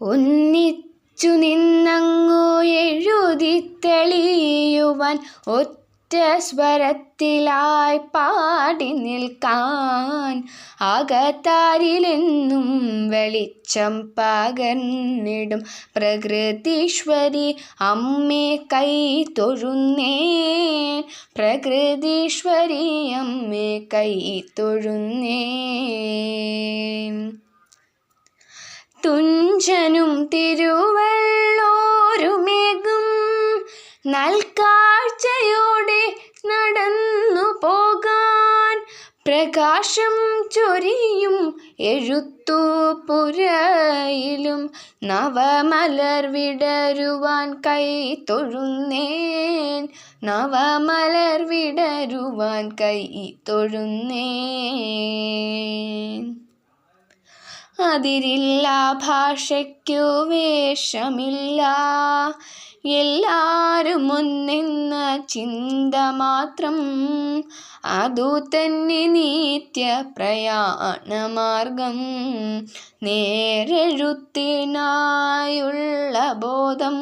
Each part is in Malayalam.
ഒന്നിച്ചു നിന്നങ്ങു എഴുതി തെളിയുവാൻ ഒറ്റ സ്വരത്തിലായി പാടി നിൽക്കാൻ അകത്താരിലെന്നും വെളിച്ചം പകർന്നിടും. പ്രകൃതീശ്വരി അമ്മേ കൈ തൊഴുന്നേ. പ്രകൃതീശ്വരി അമ്മേ കൈ തൊഴുന്നേൻ തുഞ്ചനും തിരുവള്ളോരുമേകും. നൽകാഴ്ചയോടെ നടന്നു പോകാൻ പ്രകാശം ചൊരിയും എഴുത്തു പുരയിലും നവമലർ വിടരുവാൻ കൈ തൊഴുന്നേൻ. നവമലർ വിടരുവാൻ കൈ തൊഴുന്നേൻ. അതിരില്ല ഭാഷയ്ക്കു വേഷമില്ല. എല്ലാരും ഒന്നെന്ന ചിന്ത മാത്രം അതു തന്നെ നിത്യ പ്രയാണമാർഗം നേരെഴുത്തിനായുള്ള ബോധം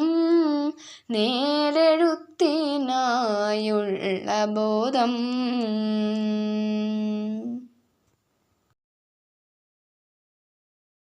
നേരെഴുത്തിനായുള്ള ബോധം.